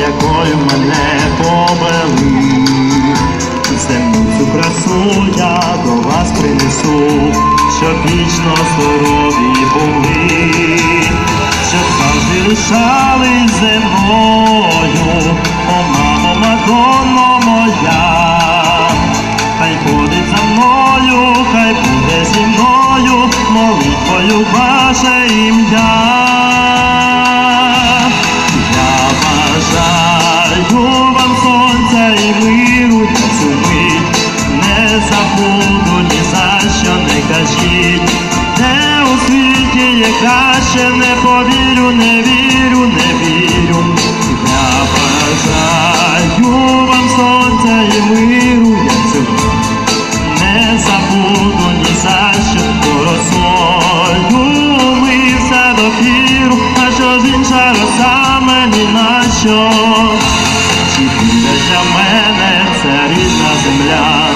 якою мене повели. Земну цю красу я до вас принесу, щоб вічно здорові були, щоб завжди лишались зі о мамо, Мадонно моя, хай ходить за мною, хай буде зі мною, молитвою ваше ім'я. Забуду ні за що не кажіть, де у світі є краще, не повірю, не вірю, не вірю. Я бажаю вам сонця і миру, я цю не забуду ні за що поросою мився до піру, а що ж інша роса мені на що? Чи буде для мене це рідна земля,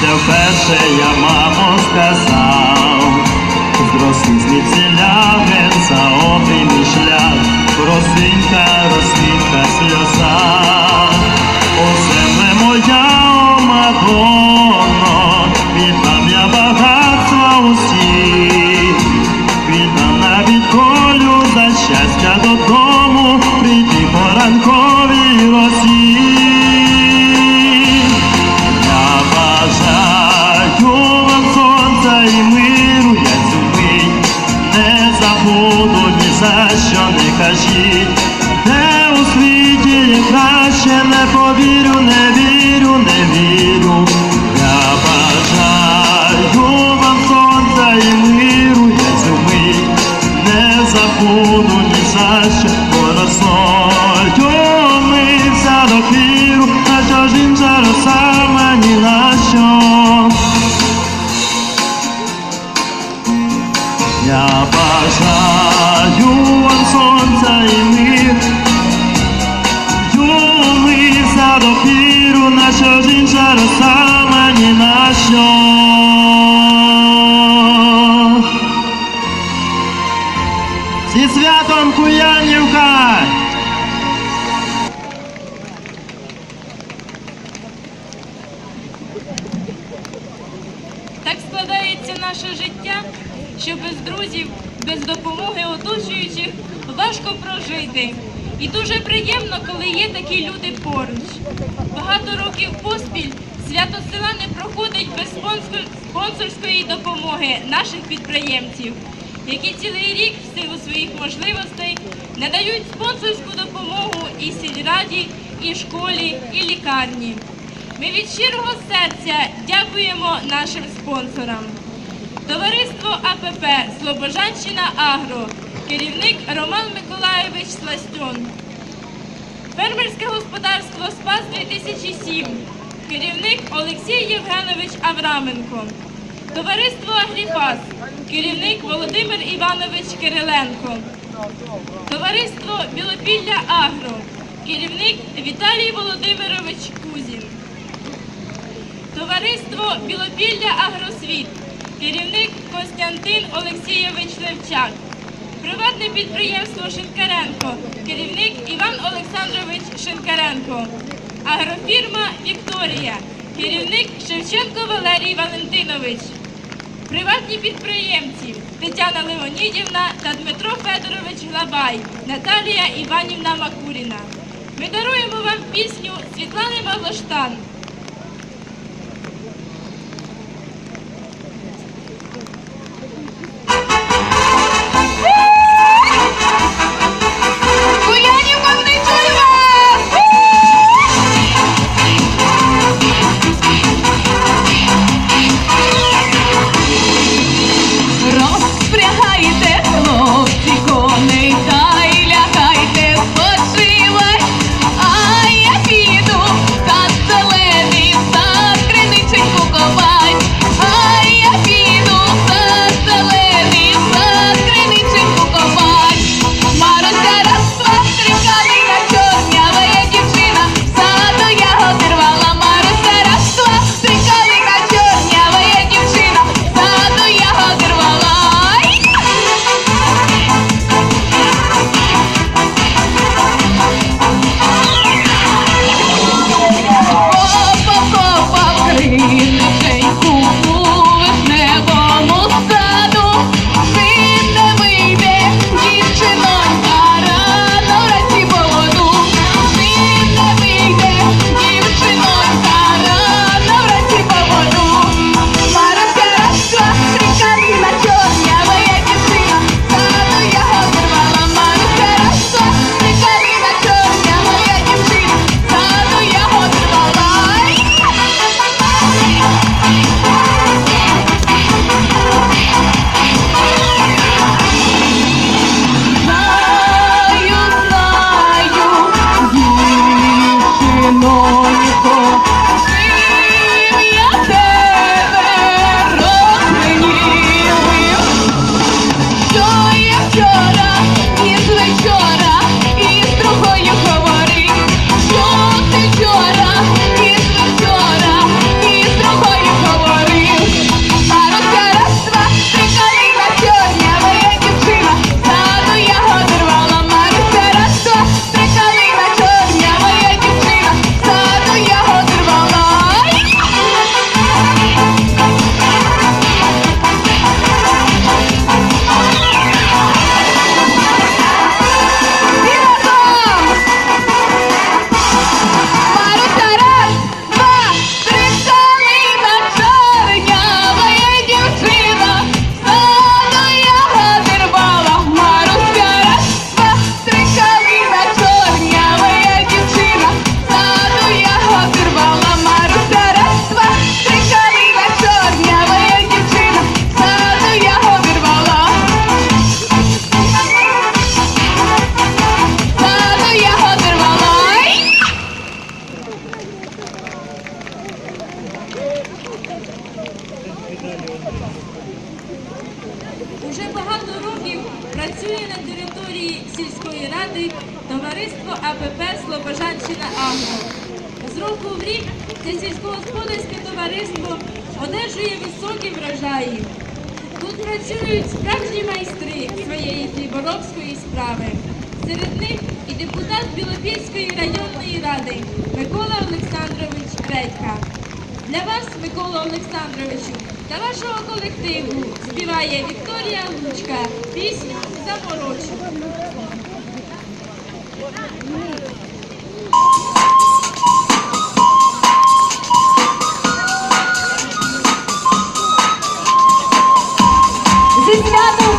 де вперше я мамо сказав, зросли звідсіля ген за Зі святом Куянівка! Так складається наше життя, що без друзів, без допомоги оточуючих важко прожити. І дуже приємно, коли є такі люди поруч. Багато років поспіль свято села не проходить без спонсорської допомоги наших підприємців, які цілий рік в силу своїх можливостей надають спонсорську допомогу і сільраді, і школі, і лікарні. Ми від щирого серця дякуємо нашим спонсорам. Товариство АПП Слобожанщина Агро, керівник Роман Миколайович Сластьон. Фермерське господарство Спас 2007, керівник Олексій Євгенович Авраменко. Товариство Агріпас, керівник Володимир Іванович Кириленко. Товариство Білопілля Агро, керівник Віталій Володимирович Кузін. Товариство Білопілля Агросвіт, керівник Костянтин Олексійович Левчак. Приватне підприємство Шинкаренко, керівник Іван Олександрович Шинкаренко. Агрофірма Вікторія, керівник Шевченко Валерій Валентинович. Приватні підприємці Тетяна Леонідівна та Дмитро Федорович Глабай, Наталія Іванівна Макуріна. Ми даруємо вам пісню Світлани Малоштан. вирощує високі врожаї. Тут працюють справжні майстри своєї хліборобської справи. Серед них і депутат Білопільської районної ради Микола Олександрович Кредька. Для вас, Микола Олександровичу, та вашого колективу співає Вікторія Лучка пісню «Заморочу». зі святом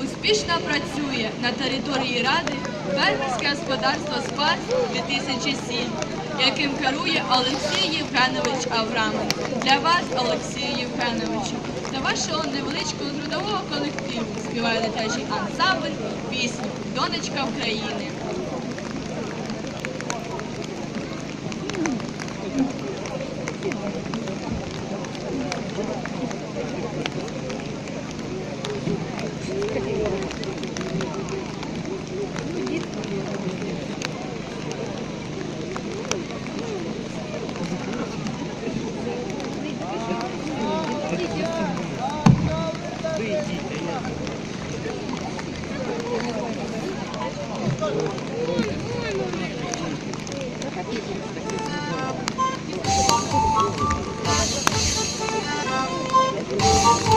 Успішно працює на території ради фермерське господарство «Спас-2007» яким керує Олексій Євгенович Аврамен. Для вас, Олексію Євгеновичу, та вашого невеличкого трудового колективу співає дитячий ансамбль пісню Донечка України.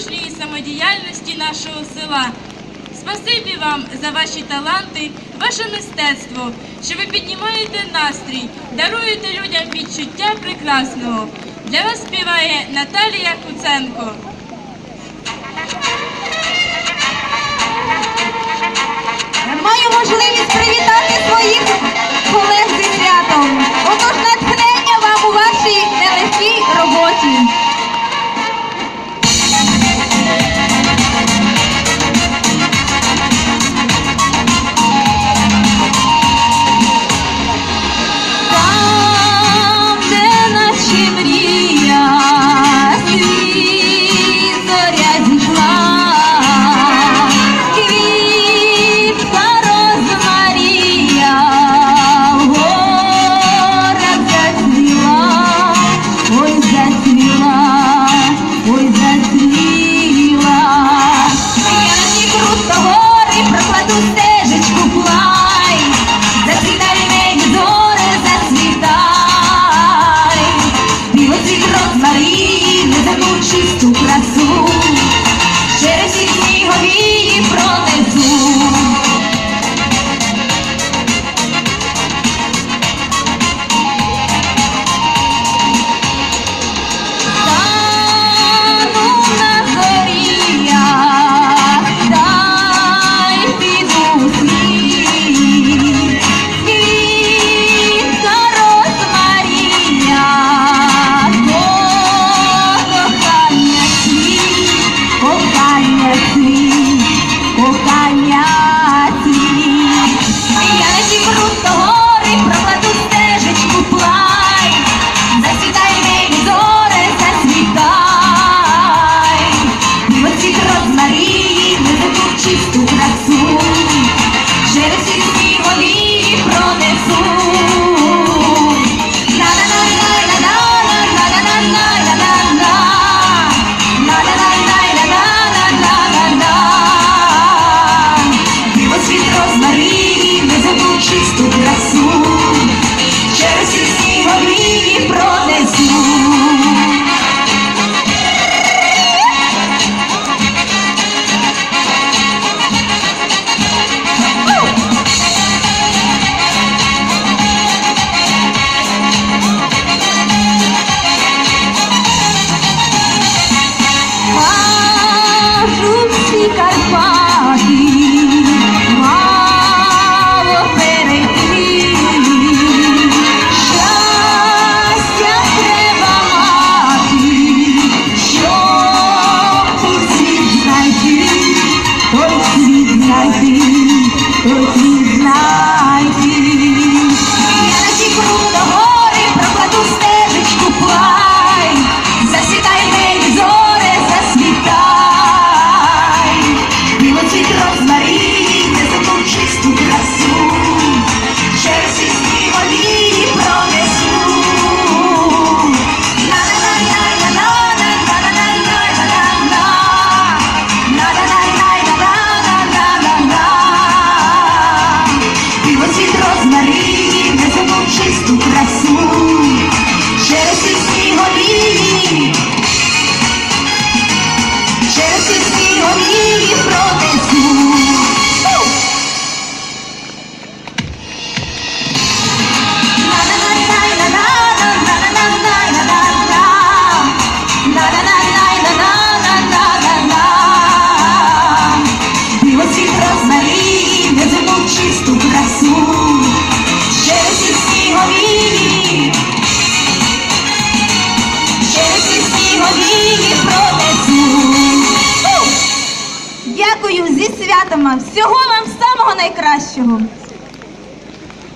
учасникам самодіяльності нашого села. Спасибі вам за ваші таланти, ваше мистецтво, що ви піднімаєте настрій, даруєте людям відчуття прекрасного. Для вас співає Наталія Куценко. Маю можливість привітати своїх колег зі святом. Отож натхнення вам у вашій нелегкій роботі.